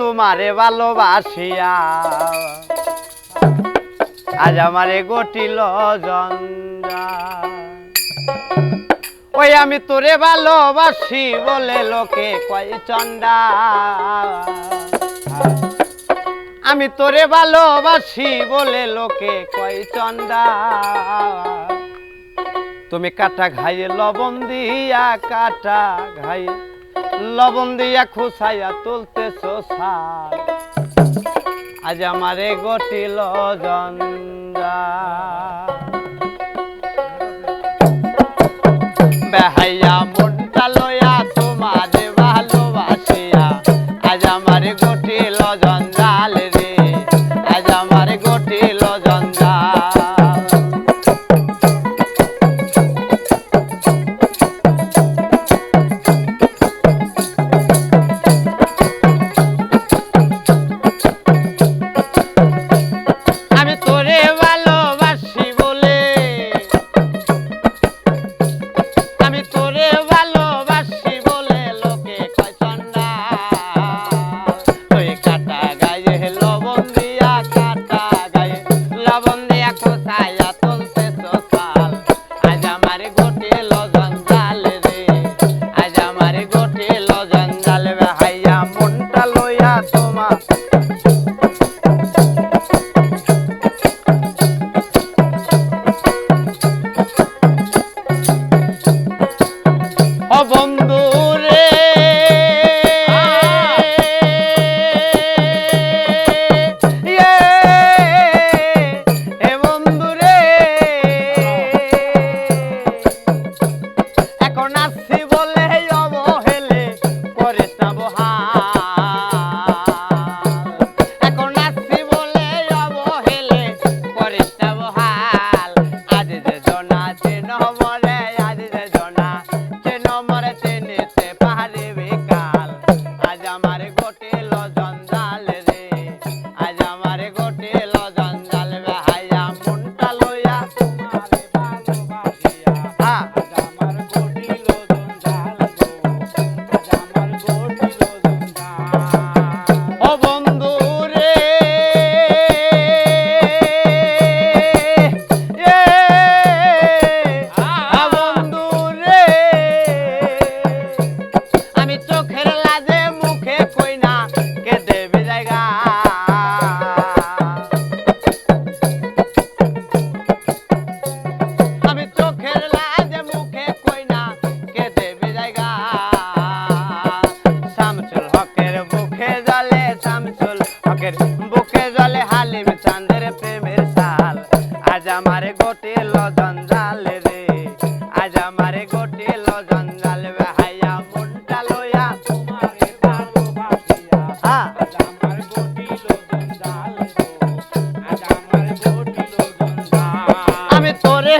তোমারে ভালোবাসিয়া। আজ আমারে গটিল ওই আমি তোরে ভালোবাসি বলে লোকে কয় চন্ডা আমি তোরে ভালোবাসি বলে লোকে কয় চন্ডা তুমি কাটা ঘাইয়ে লবণ দিয়া, কাটা ঘাইয়ে লবণ দিয়া খুসাইয়া তুলতে সার আজ আমারে গটিল বেহাইয়া মনটা লয় ছিল জঞ্জাল high. আমার গোটেল জঞ্জাল রে। আজ আমার গোটেল জঞ্জাল হাইয়া মনটা লইয়া তোমারে ভালোবাসিয়া। হ্যাঁ। আজ আমার গোটেল জঞ্জাল আজ আমার গোটেল জঞ্জাল আমি তোরে